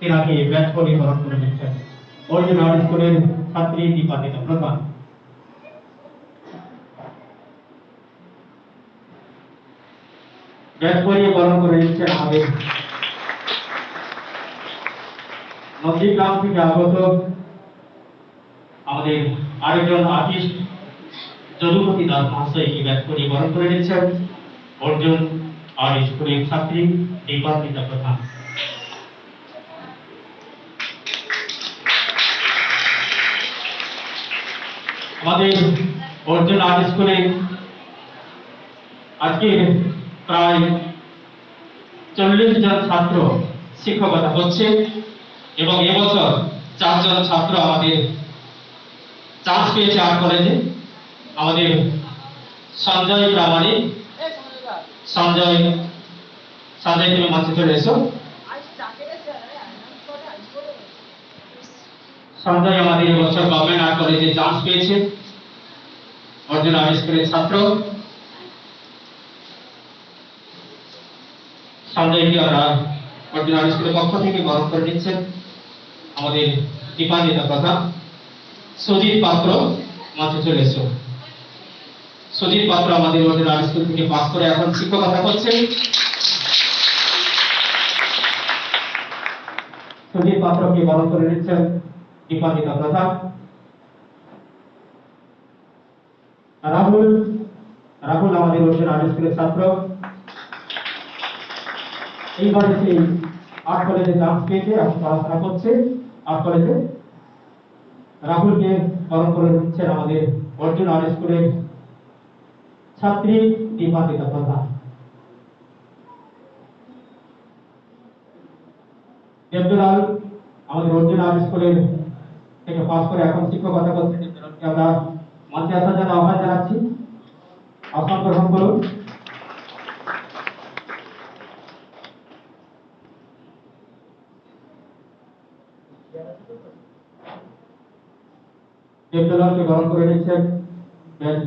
তেনাকে batch পরিবরণ করে দিচ্ছেন original স্কুলের ছাত্রী দীপান্বিতা প্রধান পরিবরণ করে দিচ্ছেন আমাদের নন্দীগ্রাম থেকে আগত আমাদের আরেকজন আর্টিস্ট যদুপতি দাস মহাশয় এই ব্যাচ পরিবরণ করে দিচ্ছেন অর্জুন আর স্কুলের ছাত্রী দীপান্বিতা প্রধান আমাদের অর্জুন আর্ট স্কুলে আজকে প্রায় চল্লিশ জন ছাত্র শিক্ষকতা হচ্ছে এবং এবছর চারজন ছাত্র আমাদের চান্স পেয়েছে আর্ট কলেজে। আমাদের সঞ্জয় প্রামাণিক, সঞ্জয় সঞ্জয় তুমি মঞ্চে চলে এসো। সঞ্জয় আমাদের এবছর গভর্নমেন্ট আর্ট কলেজে চান্স পেয়েছে। অর্জুন আর্ট স্কুলের ছাত্র। অর্জুন স্কুলের পক্ষ থেকে বরণ করে নিচ্ছেন আমাদের দীপান্বিতা কথা সুজিত পাত্র মঞ্চে চলে এসো। সুজিত পাত্র আমাদের অর্জুন আর্ট স্কুল থেকে পাস করে এখন শিক্ষকতা করছেন। সুজিত পাত্রকে বরণ করে নিচ্ছেন দীপান্বিতা প্রধান রাহুল রাহুল আমাদের অর্জুন আর্ট স্কুলের ছাত্র। এইবারে সেই আর্ট কলেজে চান্স পেয়েছে এখন পড়াশোনা করছে আর্ট কলেজে। রাহুলকে বরণ করে দিচ্ছেন আমাদের অর্জুন আর্ট স্কুলের ছাত্রী দীপান্বিতা প্রধান। দেবদুলাল, আমাদের অর্জুন আর্ট স্কুলের থেকে পাস করে এখন শিক্ষকতা করছেন গ্রহণ করুন। দেবদুলালকে বরণ করে নিচ্ছেন ব্যাচ